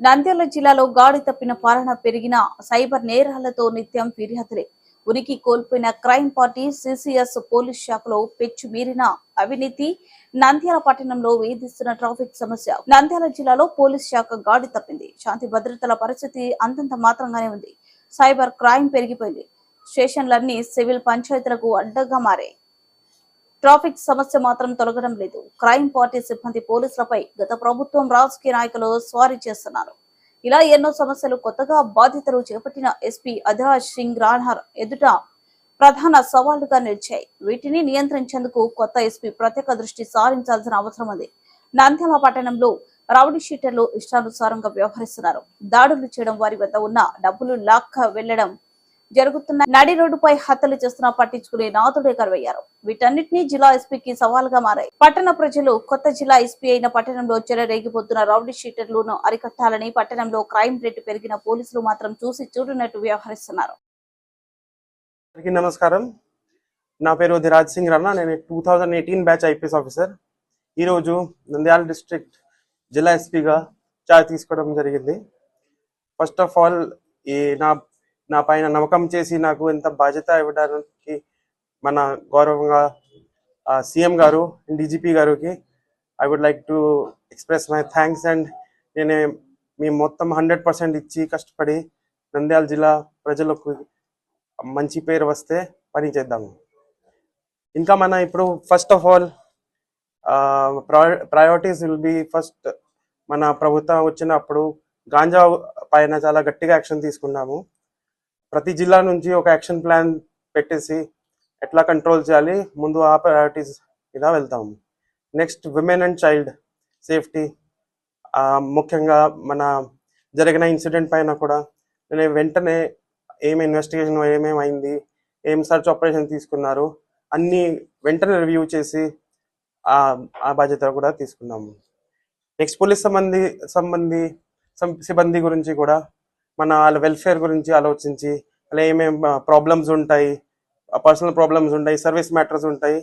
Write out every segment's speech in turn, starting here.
నంద్యాల జిల్లాలో గాడి తప్పిన పాలన పెరిగిన సైబర్ నేరాలతో నిత్యం ఫిర్యాదులే. ఉనికి కోల్పోయిన క్రైమ్ పార్టీ సిసిఎస్ పోలీస్ శాఖలో పెచ్చు మీరిన అవినీతి నంద్యాల పట్టణంలో వేధిస్తున్న ట్రాఫిక్ సమస్య. నంద్యాల జిల్లాలో పోలీస్ శాఖ గాడి తప్పింది. శాంతి భద్రతల పరిస్థితి అంతంత మాత్రంగానే ఉంది. సైబర్ క్రైమ్ పెరిగిపోయింది. స్టేషన్లన్నీ సివిల్ పంచాయతీలకు అడ్డగా మారాయి. ట్రాఫిక్ సమస్య మాత్రం తొలగడం లేదు. క్రైమ్ పార్టీ సిబ్బంది పోలీసులపై గత ప్రభుత్వం రాజకీయ నాయకులు స్వారీ చేస్తున్నారు. ఇలా ఎన్నో సమస్యలు కొత్తగా బాధితులు చేపట్టిన ఎస్పీ అధిరాజ్ సింగ్ రాన్హర్ ఎదుట ప్రధాన సవాళ్ళుగా నిలిచాయి. వీటిని నియంత్రించేందుకు కొత్త ఎస్పీ ప్రత్యేక దృష్టి సారించాల్సిన అవసరం ఉంది. నంద్యాల పట్టణంలో రౌడీ షీటర్లు ఇష్టానుసారంగా వ్యవహరిస్తున్నారు. దాడులు చేయడం వారి వద్ద ఉన్న డబ్బులు లాక్క వెళ్ళడం జరుగుతున్న నడి రోడ్డుపై హత్యలు చేస్తున్నా పట్టించుకునే నాథుడే కరువయ్యారు. వీటన్నిటినీ జిల్లా ఎస్పీకి సవాల్గా మారాయి. పట్టణ ప్రజలు కొత్త జిల్లా ఎస్పీ అయిన పట్టణంలో చెలరేగిపోతున్న రౌడీ షీటర్లను అరికట్టాలని పట్టణంలో క్రైమ్ రేటు పెరిగిన పోలీసులు మాత్రం చూసి చూడనట్టు వ్యవహరిస్తున్నారు. నమస్కారం. నా పేరు ధిరాజ్ సింగ్ రన్నా. నేను two thousand eighteen batch IPS officer. ఈరోజు నంద్యాల డిస్ట్రిక్ట్ జిల్లా ఎస్పీగా చార్జ్ తీసుకోవడం జరిగింది. ఫస్ట్ ఆఫ్ ఆల్ ఈ నా నా పైన నమ్మకం చేసి నాకు ఎంత బాధ్యత ఇవ్వడానికి మన గౌరవంగా సీఎం గారు డీజీపీ గారికి I would like to express my thanks and నేను మీ మొత్తం హండ్రెడ్ పర్సెంట్ ఇచ్చి కష్టపడి నంద్యాల జిల్లా ప్రజలకు మంచి పేరు వస్తే పని చేద్దాము ఇంకా మన ఇప్పుడు first of all priorities will be first మన ప్రభుత్వం వచ్చినప్పుడు గాంజా పైన చాలా గట్టిగా యాక్షన్ తీసుకున్నాము. ప్రతి జిల్లా నుంచి ఒక యాక్షన్ ప్లాన్ పెట్టేసి ఎట్లా కంట్రోల్ చేయాలి? ముందు ఆ ప్రయారిటీస్ ఇలా వెళ్తాము next women and child safety ముఖ్యంగా మన జరిగిన ఇన్సిడెంట్ పైన కూడా నేను వెంటనే ఏం ఇన్వెస్టిగేషన్ ఏమేమి అయింది ఏం సర్చ్ ఆపరేషన్ తీసుకున్నారు అన్నీ వెంటనే రివ్యూ చేసి ఆ ఆ బాధ్యత కూడా తీసుకున్నాము నెక్స్ట్ పోలీస్ సంబంధి సంబంధి సం- సిబ్బంది గురించి కూడా మన వాళ్ళ వెల్ఫేర్ గురించి ఆలోచించి అలా ఏమేమి ప్రాబ్లమ్స్ ఉంటాయి పర్సనల్ ప్రాబ్లమ్స్ ఉంటాయి సర్వీస్ మ్యాటర్స్ ఉంటాయి.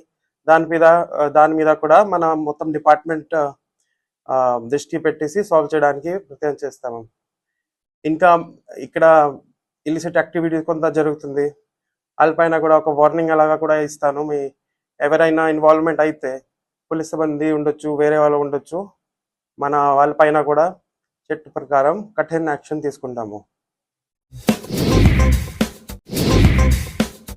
దాని మీద దాని మీద కూడా మన మొత్తం డిపార్ట్మెంట్ దృష్టి పెట్టేసి సాల్వ్ చేయడానికి ప్రయత్నం చేస్తాము ఇంకా ఇక్కడ ఇలిసిట్ యాక్టివిటీ కొంత జరుగుతుంది. వాళ్ళపైన కూడా ఒక వార్నింగ్ అలాగా కూడా ఇస్తాను. మీ ఎవరైనా ఇన్వాల్వ్మెంట్ అయితే పోలీస్ సిబ్బంది ఉండొచ్చు వేరే వాళ్ళు ఉండొచ్చు మన వాళ్ళపైన కూడా చెట్టు ప్రకారం కఠిన యాక్షన్ తీసుకుంటాము.